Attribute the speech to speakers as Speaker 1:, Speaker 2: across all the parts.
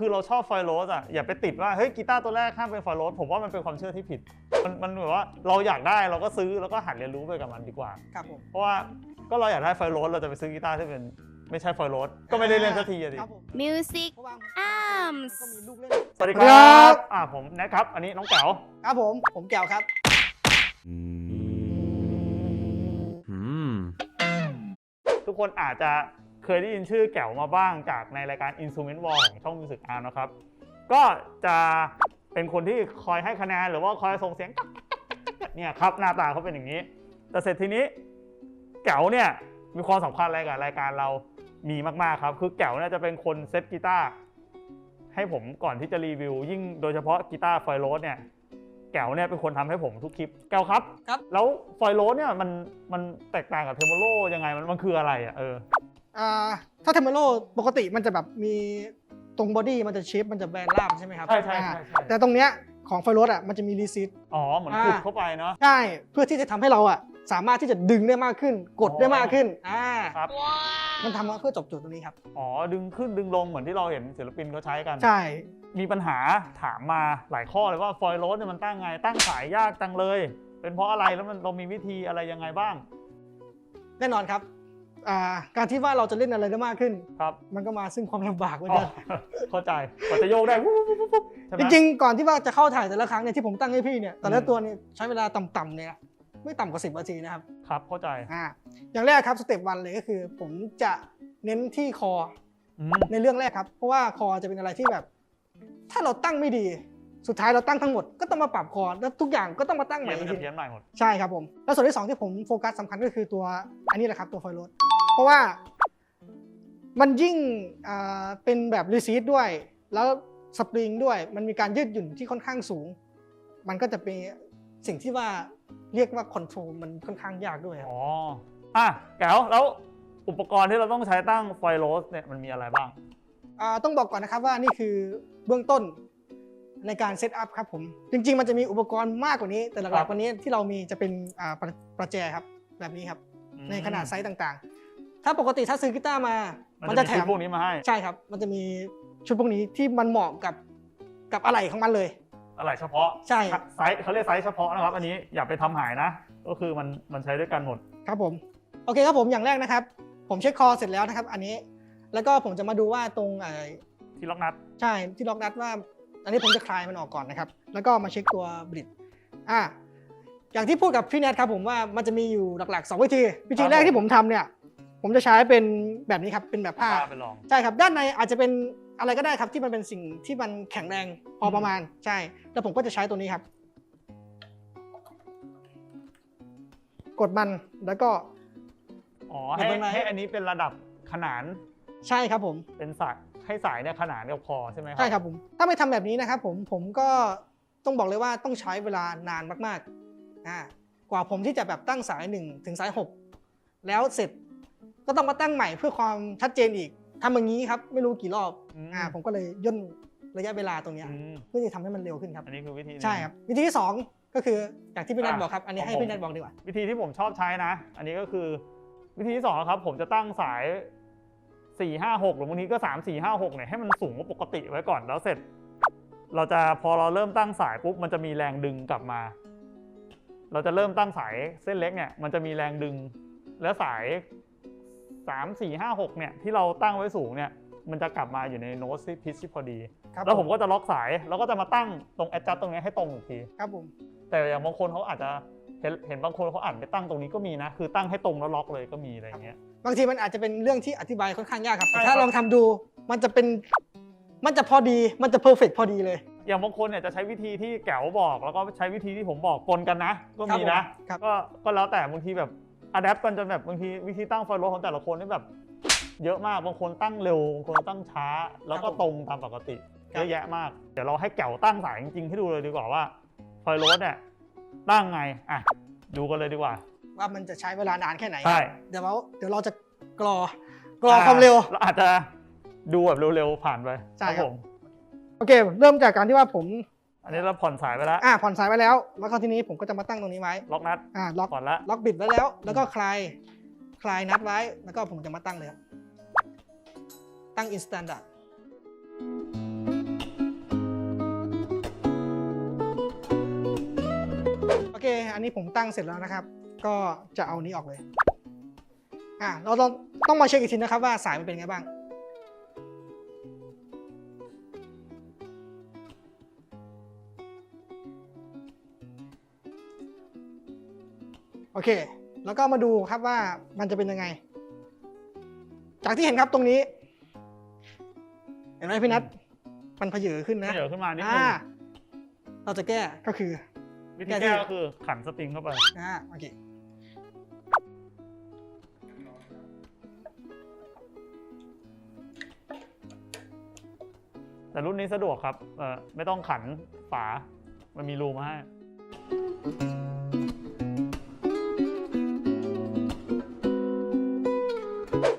Speaker 1: คือเราชอบไฟโรสอะอย่าไปติดว่าเฮ้ยกีตาร์ตัวแรกห้ามเป็นไฟโรสผมว่ามันเป็นความเชื่อที่ผิด มันมันแบบว่าเราอยากได้เราก็ซื้อแล้วก็หัดเรียนรู้ไปกับมันดีกว่า
Speaker 2: ครับผม
Speaker 1: เพราะว่าก็เราอยากได้ไฟโรสเราจะไปซื้อกีตาร์ที่เป็นไม่ใช่ไฟโรสก็ไม่ได้เล่นสักทีอะดิ
Speaker 2: ครับผม
Speaker 3: Music
Speaker 2: เพราะว่า
Speaker 3: Arms
Speaker 2: ก็มีลูกเล่น
Speaker 1: สวัสดีค
Speaker 2: สวัสดี
Speaker 1: รั
Speaker 2: ครับ บ
Speaker 1: อ่าผมแนะครับ อันนี้น้องแก๋ว
Speaker 2: ครับผม ผมแก้วครับ
Speaker 4: Hmm.
Speaker 1: ทุกคนอาจจะเค ยได้ยินชื่อแก๋วมาบ้างจากในรายการ Instrument Wall ของช่อง Music Arm นะครับ ก็จะเป็นคนที่คอยให้คะแนนหรือว่าคอยส่งเสียง เนี่ยครับหน้าตาเขาเป็นอย่างนี้ แต่เสร็จทีนี้แก๋วเนี่ยมีความสำคัญอะไรกับรายการเรามีมากๆครับ คือแก๋วเนี่ยจะเป็นคนเซตกีตาร์ให้ผมก่อนที่จะรีวิว ยิ่งโดยเฉพาะกีตาร์ไฟโรสเนี่ยแก๋วเนี่ยเป็นคนทำให้ผมทุกคลิป แก๋วครับ
Speaker 2: ครับ
Speaker 1: แล้วไฟโรสเนี่ยมันมันแตกต่างกับเทมโบโลยังไงมันมันคืออะไรอะเออ
Speaker 2: อ่าถ้าเทมเ o โลปกติมันจะแบบมีตรงบอดี้มันจะเชฟมันจะแบนราบใช่ไหมครับ
Speaker 1: ใช่ใช่
Speaker 2: อ่า
Speaker 1: ใช่ใช่
Speaker 2: แต่ตรงเนี้ยของไฟรถอะมันจะมีรีซิต
Speaker 1: อ๋อเหมือน
Speaker 2: อ่า
Speaker 1: ขุดเข้าไปเนาะ
Speaker 2: ใช่เพื่อที่จะทำให้เราอะสามารถที่จะดึงได้มากขึ้น กดได้มากขึ้นอ่า
Speaker 1: ครับ
Speaker 2: มันทำมาเพื่อจบจุดตรงนี้ครับ
Speaker 1: อ๋อดึงขึ้นดึงลงเหมือนที่เราเห็นศิลปินเขาใช้กัน
Speaker 2: ใช่
Speaker 1: มีปัญหาถามมาหลายข้อเลยว่าฟอยล์โรสเนี่ยมันตั้งไงตั้งสายยากจังเลย เป็นเพราะอะไรแล้วมันเรามีวิธีอะไรยังไงบ้าง
Speaker 2: แน่นอนครับอ่า การที่ว่าเราจะเล่นอะไรได้มากขึ้น
Speaker 1: ครับ
Speaker 2: มันก็มาซึ่งความลำบากเหมือน
Speaker 1: อ๋อ
Speaker 2: กัน
Speaker 1: เข้าใจกว่าจะโยกได้ปุ๊บปุ๊บปุ๊บปุ๊บใช่ไหม
Speaker 2: จริงๆก่อนที่ว่าจะเข้าถ่ายแต่ละครั้งเนี่ยที่ผมตั้งให้พี่เนี่ยแต่ละ
Speaker 1: อืม
Speaker 2: ตัวเนี่ยใช้เวลาต่ำๆเนี่ยไม่ต่ำกว่า10นาทีนะครับ
Speaker 1: ครับเข้าใจ
Speaker 2: อ่าอย่างแรกครับสเต็ปวันเลยก็คือ ผมจะเน้นที่คอ
Speaker 1: อืม
Speaker 2: ในเรื่องแรกครับ เพราะว่าคอจะเป็นอะไรที่แบบ ถ้าเราตั้งไม่ดี สุดท้ายเราตั้งทั้งหมดก็ต้องมาปรับคอแล้วทุกอย่างก็ต้องมาตั้งให
Speaker 1: เพี้
Speaker 2: ม่
Speaker 1: ยน
Speaker 2: อี
Speaker 1: มัน
Speaker 2: ก
Speaker 1: จะ
Speaker 2: ที
Speaker 1: เพี้ยนใหม่หมด
Speaker 2: ใช่ครับผมแล้วส่วนที่สองที่ผมโฟกัสสำคัญก็คือตัวอันนี้แหละครับตัวไฟรถเพราะว่ามันยิ่งอ่าเป็นแบบรีซีดด้วย แล้วสปริงด้วยมันมีการยืดหยุ่นที่ค่อนข้างสูง มันก็จะเป็นสิ่งที่ว่าเรียกว่าคอนโทรลมันค่อนข้างยากด้วยครับ
Speaker 1: อ๋ออะแก๋วแล้วอุปกรณ์ที่เราต้องใช้ตั้งไฟล์โรสเนี่ยมันมีอะไรบ้าง
Speaker 2: อ่าต้องบอกก่อนนะครับว่านี่คือเบื้องต้น ในการเซตอัพครับผม จริง ๆ มันจะมีอุปกรณ์มากกว่านี้ แต่ห
Speaker 1: ครั
Speaker 2: ลัก
Speaker 1: บ
Speaker 2: ๆวันนี้ที่เรามีจะเป็นอ่าประประแจครับ แบบนี้ครับ ในขนาดไซส์ต่างๆ ถ้าปกติถ้าซื้อกีตาร์มา
Speaker 1: มั
Speaker 2: มันน
Speaker 1: จะ
Speaker 2: จะ
Speaker 1: แถ
Speaker 2: แถ
Speaker 1: ม
Speaker 2: ม
Speaker 1: พวกนี้มาให้
Speaker 2: ใช่ครับ มันจะมีชุดพวกนี้ที่มันเหมาะกับกับอะไหล่ของมันเลย
Speaker 1: อะไรเฉพาะ
Speaker 2: ใช่
Speaker 1: ไซส์เขาเรียกไซส์เฉพาะนะครับ อันนี้อย่าไปทำหายนะ ก็คือมันมันใช้ด้วยกันหมด
Speaker 2: ครับผมโอเคครับผมอย่างแรกนะครับ ผมเช็คคอเสร็จแล้วนะครับ อันนี้แล้วก็ผมจะมาดูว่าตรงเอ่อ
Speaker 1: ที่ล็อกนัด
Speaker 2: ใช่ที่ล็อกนัดว่า อันนี้ผมจะคลายมันออกก่อนนะครับ แล้วก็มาเช็คตัวบริดอ่าอย่างที่พูดกับพี่แนทครับผมว่ามันจะมีอยู่หลักๆ 2 วิธี วิธีแรกที่ผมทำเนี่ย ผมจะใช้เป็นแบบนี้ครับ เป็นแบบผ้า
Speaker 1: ผ้า ไปลอง
Speaker 2: ใช่ครับ ด้านในอาจจะเป็นอะไรก็ได้ครับที่มันเป็นสิ่งที่มันแข็งแรงพอประมาณ ใช่ แล้วผมก็จะใช้ตัวนี้ครับ กดมันแล้วก็
Speaker 1: อ๋อ
Speaker 2: อย่า
Speaker 1: ให้
Speaker 2: เพิ่งนะ
Speaker 1: ให้อันนี้เป็นระดับขนาน
Speaker 2: ใช่ครับผม
Speaker 1: เป็นสาย ให้สายเนี่ยขนานกับคอใช่ไหมครั
Speaker 2: ใช่ครับผม ถ้าไม่ทำแบบนี้นะครับผมผมก็ต้องบอกเลยว่าต้องใช้เวลานานมากๆอ่ากว่าผมที่จะแบบตั้งสาย1ถึงสาย 6 แล้วเสร็จก็ต้องมาตั้งใหม่เพื่อความชัดเจนอีกทำอย่างนี้ครับไม่รู้กี่รอบ
Speaker 1: อืม
Speaker 2: อ่าผมก็เลยย่นระยะเวลาตรงเนี้ย
Speaker 1: อืม
Speaker 2: เพื่อที่จะทำให้มันเร็วขึ้นครับ
Speaker 1: อันนี้คือวิธีหนึ่ง
Speaker 2: ใช่ครับวิธีที่สองก็คืออย่างที่พี่นัท
Speaker 1: อะ
Speaker 2: บอกครับ อันนี้
Speaker 1: ของ
Speaker 2: ให้
Speaker 1: ผม
Speaker 2: พี่นัทบอกดีกว่า
Speaker 1: วิธีที่ผมชอบใช้นะ อันนี้ก็คือวิธีที่สองนะครับผมจะตั้งสาย สี่ห้าหกหรือบางทีก็สามสี่ห้าหกเนี่ยให้มันสูงกว่าปกติไว้ก่อนแล้วเสร็จ เราจะพอเราเริ่มตั้งสายปุ๊บมันจะมีแรงดึงกลับมา เราจะเริ่มตั้งสายเส้นเล็กเนี่ยมันจะมีแรงดึง แล้วสายสามสี่ห้าหกเนี่ยที่เราตั้งไว้สูงเนี่ยมันจะกลับมาอยู่ในโน้ตที่พิชที่พอดี
Speaker 2: ครับ
Speaker 1: แล้วผมก็จะล็อกสาย แล้วก็จะมาตั้งตรงแอดจัตตรงนี้ให้ตรงอีกที
Speaker 2: ครับผม
Speaker 1: แต่อย่างบางคนเขาอาจจะเห็นเห็นบางคนเขาอ่านไปตั้งตรงนี้ก็มีนะ คือตั้งให้ตรงแล้วล็อกเลยก็มีอะไรอย่างเงี้ย
Speaker 2: บางทีมันอาจจะเป็นเรื่องที่อธิบายค่อนข้างยากครับ
Speaker 1: ใช่
Speaker 2: แต่ถ้า
Speaker 1: ครับ
Speaker 2: ลองทำดูมันจะเป็นมันจะพอดีมันจะเพอร์เฟกพอดีเลย
Speaker 1: อย่างบางคนเนี่ยจะใช้วิธีที่แก๋วบอก แล้วก็ใช้วิธีที่ผมบอกปนกันนะ ก็มีนะ
Speaker 2: ครับ
Speaker 1: ก็ก็แล้วแต่บางทีแบบอัดแอปกันจนแบบบางทีวิธีตั้งไฟล์โลของแต่ละคนนี่แบบ เยอะมากบางคนตั้งเร็วบางคนตั้งช้า แล้วก็ตรงตามปกติเยอะแยะมาก เดี๋ยวเราให้แก๋วตั้งสายจริงๆให้ดูเลยดีกว่าว่าไฟล์โลเนี่ยตั้งไงอะดูกันเลยดีกว่า
Speaker 2: ว่ามันจะใช้เวลานานแค่ไหน
Speaker 1: ใช่
Speaker 2: เดี๋ยวเราเดี๋ยวเราจะกรอกรอความเร็ว
Speaker 1: เราอาจจะดูแบบเร็วๆผ่านไป
Speaker 2: ใช่ครับโอเค เริ่มจากการที่ว่าผม
Speaker 1: อันนี้เราผ่อนสายไปแล้ว
Speaker 2: อ่าผ่อนสายไปแล้ว แล้วก็ทีนี้ผมก็จะมาตั้งตรงนี้ไว้
Speaker 1: ล็อกนัด
Speaker 2: อ่าล็อก
Speaker 1: ผ่อนละ
Speaker 2: ล็อกบิดไว้แล้ว แล้วก็คลายคลายนัดไว้ แล้วก็ผมจะมาตั้งเลยครับตั้งอินสแตนดาร์ดโอเค อันนี้ผมตั้งเสร็จแล้วนะครับ ก็จะเอานี้ออกเลย อะเราต้องต้องมาเช็คอีกทีนะครับว่าสายมันเป็นไงบ้าง โอเค แล้วก็มาดูครับว่ามันจะเป็นยังไง จากที่เห็นครับตรงนี้ เห็นไหมพี่นัทมันเพเยอขึ้นนะ
Speaker 1: เดี๋ยวขึ้นมานิดนึ
Speaker 2: อ่างเราจะแก้ก็คือ
Speaker 1: วิธีแก้ก็คือขันสปริงเข้าไป
Speaker 2: อ่าโอเค
Speaker 1: แต่รุ่นนี้สะดวกครับเออไม่ต้องขันฝา มันมีรูมาให้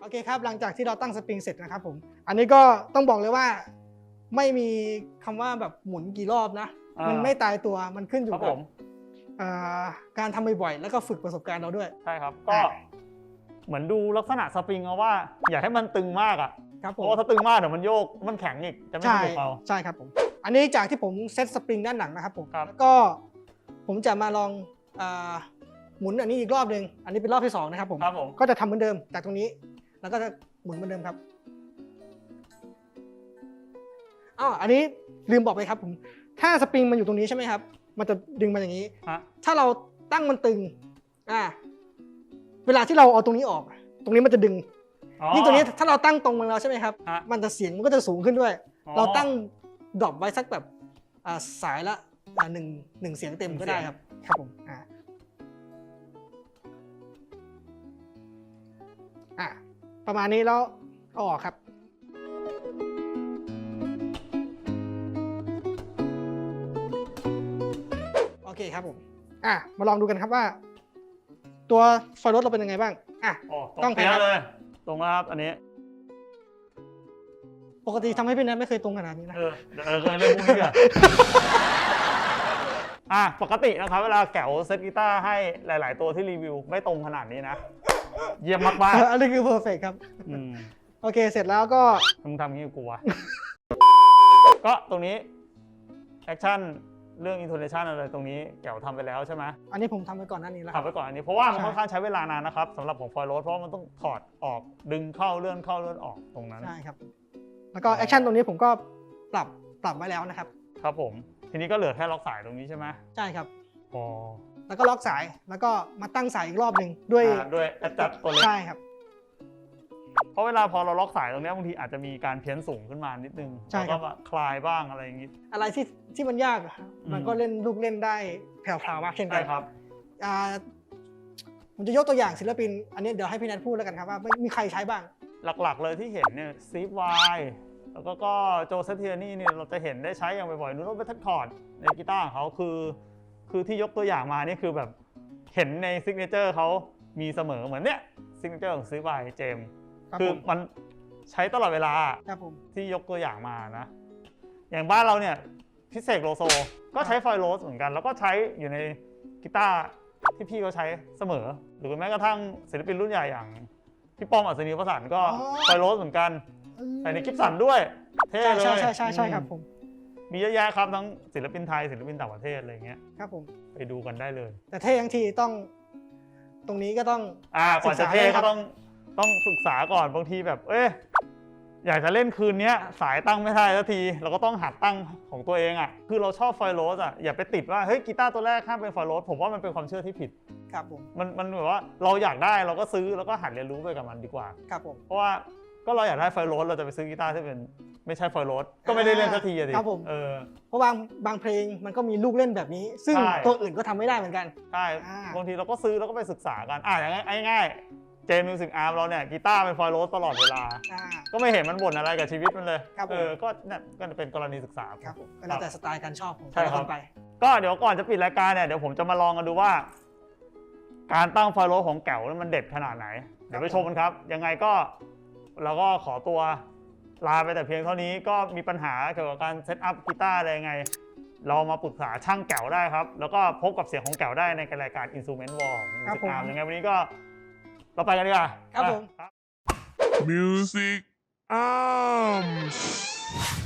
Speaker 2: โอเคครับหลังจากที่เราตั้งสปริงเสร็จนะครับผม อันนี้ก็ต้องบอกเลยว่าไม่มีคำว่าแบบหมุนกี่รอบนะ
Speaker 1: อ่ามั
Speaker 2: มันไม่ตายตัวมันขึ้นอ
Speaker 1: ค
Speaker 2: ยู่
Speaker 1: รับ
Speaker 2: กั
Speaker 1: ผ
Speaker 2: บ
Speaker 1: ม
Speaker 2: เอ่อการทำบ่อยๆแล้วก็ฝึกประสบการณ์เราด้วย
Speaker 1: ใช่ครับ ก็
Speaker 2: อ่า
Speaker 1: เหมือนดูลักษณะสปริงเอาว่า อย่าให้มันตึงมากอะ
Speaker 2: ครับ
Speaker 1: เพ
Speaker 2: ผม
Speaker 1: ราะว่าถ้าตึงมากเดี๋ยวมันโยก มันแข็งอีก จะไม่
Speaker 2: ใช่
Speaker 1: สนุกเอา
Speaker 2: ใช่ครับผมอันนี้จากที่ผมเซตสปริงด้านหลังนะครับผม
Speaker 1: ครับ
Speaker 2: แล้วก็ผมจะมาลองอาหมุนอันนี้อีกรอบหนึ่งอันนี้เป็นรอบที่สองนะครับผม
Speaker 1: ครับผม
Speaker 2: ก็จะทำเหมือนเดิมจากตรงนี้ แล้วก็จะหมุนเหมือนเดิมครับอ๋ออันนี้ลืมบอกไปครับผม ถ้าสปริงมันอยู่ตรงนี้ใช่ไหมครับ มันจะดึงมาอย่างนี้
Speaker 1: ฮะ
Speaker 2: ถ้าเราตั้งมันตึง อ่า เวลาที่เราเอาตรงนี้ออก ตรงนี้มันจะดึง
Speaker 1: อ๋อ
Speaker 2: ยิ่งตรงนี้ถ้าเราตั้งตรงมันแล้วใช่ไหมครับ
Speaker 1: ฮะ
Speaker 2: มันจะเสียงมันก็จะสูงขึ้นด้วย
Speaker 1: อ๋อ
Speaker 2: เราตั้งดรอปไว้สักแบบอ่าสายละอ่าหนึ่งหนึ่งเสียงเต็ม
Speaker 1: หนึ่ง
Speaker 2: ก็ได้
Speaker 1: เสียง
Speaker 2: ครับ ครับผม อ่าอะประมาณนี้แล้วเอาออกครับ คครับผม อะ มาลองดูกันครับว่า ตัวไฟรถเราเป็นยังไงบ้าง อะ
Speaker 1: อ๋อต
Speaker 2: ต้
Speaker 1: ร
Speaker 2: อง
Speaker 1: ง
Speaker 2: ไป
Speaker 1: เป๊ะ
Speaker 2: ครับ
Speaker 1: เลย ตรงแล้วครับอันนี้
Speaker 2: ปกติทำให้พี่แนทไม่เคยตรงขนาดนี้นะ
Speaker 1: เออเดี๋ยวเออเคยเล่นพวกนี้อะ อะปกตินะครับ เวลาแกวเซตกีตาร์ให้หลาย ๆ ตัวที่รีวิวไม่ตรงขนาดนี้นะ เยี่ยมมาก
Speaker 2: อันนี้คือ perfect ครับ
Speaker 1: ๆ อืม
Speaker 2: โอเค เสร็จแล้วก็
Speaker 1: มึงทำงี้กับกูวะ ก็ตรงนี้ แอคชั่น เรื่องอินโทเนชันอะไรตรงนี้แกวทำไปแล้วใช่ไหม
Speaker 2: อันนี้ผมทำไปก่อนหน้านี้แล้วค
Speaker 1: ทำ
Speaker 2: รับ
Speaker 1: ไปก่อนอันนี้เพราะว่ามัน
Speaker 2: ใช่
Speaker 1: ค่อนข้างใช้เวลานานนะครับสำหรับของฟอยล์โรสเพราะว่ามันต้องถอดออกดึงเข้าเลื่อนเข้าเลื่อนออกตรงนั้น
Speaker 2: ใช่ครับ แล้วก็แอคชั่นตรงนี้ผมก็ปรับปรับไว้แล้วนะครับ
Speaker 1: ครับผม ทีนี้ก็เหลือแค่ล็อกสายตรงนี้ใช่ไหม
Speaker 2: ใช่ครับ
Speaker 1: อ๋อ
Speaker 2: แล้วก็ล็อกสายแล้วก็มาตั้งสายอีกรอบหนึ่งด้วย
Speaker 1: อ่าด้วยแอดจัดตัวเล็ก
Speaker 2: ใช่ครับ
Speaker 1: เพราะเวลาพอเราล็อกสายตรงเนี้ยบางทีอาจจะมีการเพี้ยนสูงขึ้นมานิดนึง
Speaker 2: ใช่ครับ
Speaker 1: แล้วก็แบบคลายบ้างอะไรอย่างงี้
Speaker 2: อะไรที่ที่มันยากอะครับ
Speaker 1: อืม
Speaker 2: มันก็เล่นลูกเล่นได้แผ่วๆมากเช่นกั
Speaker 1: ใช่
Speaker 2: น
Speaker 1: ครับ
Speaker 2: อ่าผมจะยกตัวอย่างศิลปิน อันนี้เดี๋ยวให้พี่แนทพูดแล้วกันครับว่าไม่มีใครใช้บ้าง
Speaker 1: หลักๆเลยที่เห็นเนี่ยซีฟไวแล้วก็ก็โจเซเทียนี่เนี่ยเราจะเห็นได้ใช้อย่างบ่อยๆนูโรเบทัคคอร์ดในกีตาร์ของเขาคือ คือที่ยกตัวอย่างมานี่คือแบบเห็นในซิกเนเจอร์เขามีเสมอเหมือนเนี้ยซิกเนเจอร์ของซีฟไวเจม
Speaker 2: ครับ
Speaker 1: คือ
Speaker 2: ผม
Speaker 1: มันใช้ตลอดเวลา
Speaker 2: ครับผม
Speaker 1: ที่ยกตัวอย่างมานะ อย่างบ้านเราเนี่ยพิเศษโลโซ ก็ใช้ฟอยล์โรสเหมือนกัน แล้วก็ใช้อยู่ในกีตาร์ที่พี่เขาใช้เสมอ หรือแม้กระทั่งศิลปินรุ่นใหญ่อย่างพี่ป้อมอัศนีประสานก็ฟอยล์โรสเหมือนกันใส่ในกิฟสันด้วย เท่
Speaker 2: ใช่
Speaker 1: เลย
Speaker 2: ใช่ใช่ใช่ใช่ครับ
Speaker 1: อืม
Speaker 2: ผม
Speaker 1: มีเยอะแยะครับทั้งศิลปินไทยศิลปินต่างประเทศอะไรเงี้ย
Speaker 2: ครับผม
Speaker 1: ไปดูกันได้เลย
Speaker 2: แต่เท่ทั้งทีต้อง ตรงนี้ก็ต้อง
Speaker 1: อ่าก่อน
Speaker 2: ศึ
Speaker 1: จะ
Speaker 2: กษา
Speaker 1: เท่
Speaker 2: เลยครั
Speaker 1: ก็
Speaker 2: บ
Speaker 1: ต้อง ต้องศึกษาก่อนบางทีแบบ เอ๊ะอยากจะเล่นคืนเนี้ยสายตั้งไม่ได้สักที เราก็ต้องหัดตั้งของตัวเองอะ คือเราชอบไฟโรสอะอย่าไปติดว่าเฮ้ยกีตาร์ตัวแรกห้ามเป็นไฟโรสผมว่ามันเป็นความเชื่อที่ผิด
Speaker 2: ครับผม
Speaker 1: มันมันแบบว่าเราอยากได้เราก็ซื้อแล้วก็หัดเรียนรู้ไปกับมันดีกว่า
Speaker 2: ครับผม
Speaker 1: เพราะว่าก็เราอยากได้ไฟโรสเราจะไปซื้อกีตาร์ที่เป็นไม่ใช่ไฟโรสก็ไม่ได้เล่นสักทีอะดิ
Speaker 2: ครับผม
Speaker 1: เออ
Speaker 2: เพราะบางบางเพลงมันก็มีลูกเล่นแบบนี้ ซึ่ง
Speaker 1: ใช่
Speaker 2: ตัวอื่นก็ทำไม่ได้เหมือนกัน
Speaker 1: ใช่
Speaker 2: อ่า
Speaker 1: บางทีเราก็ซื้อแล้วก็ไปศึกษากันอะอย่างง่ายๆ เจมิวสิกอาร์มเราเนี่ยกีตาร์เป็นไฟโรสตลอดเวลา
Speaker 2: อ่า
Speaker 1: ก็ไม่เห็นมันบ่นอะไรกับชีวิตมันเลย
Speaker 2: ครับผม
Speaker 1: เออ ก็เนี่ยก็เป็นกรณีศึกษา
Speaker 2: ครับผมก็แล้วแต่สไตล์การชอบของ
Speaker 1: ใช่
Speaker 2: แต่ละ
Speaker 1: ค
Speaker 2: ครับ นไป
Speaker 1: ก็เดี๋ยวก่อนจะปิดรายการเนี่ยเดี๋ยวผมจะมาลองกันดูว่า การตั้งไฟโรสของแก๋วนั้นมันเด็ดขนาดไหน เดี๋ยวไปชมกันครับ ยังไงก็เราก็ขอตัวลาไปแต่เพียงเท่านี้ก็มีปัญหาเกี่ยวกับการเซตอัพกีตาร์อะไรยังไง เรามาปรึกษาช่างแก๋วได้ครับ แล้วก็พบกับเสียงของแก๋วได้ในรายการ Instrument Wall ของ
Speaker 2: ครับ
Speaker 1: Music
Speaker 2: ผม
Speaker 1: Arm ยังไงวันนี้ก็ เราไปกันดีกว่า
Speaker 2: ครับผม
Speaker 1: ครับ
Speaker 4: Music Arms「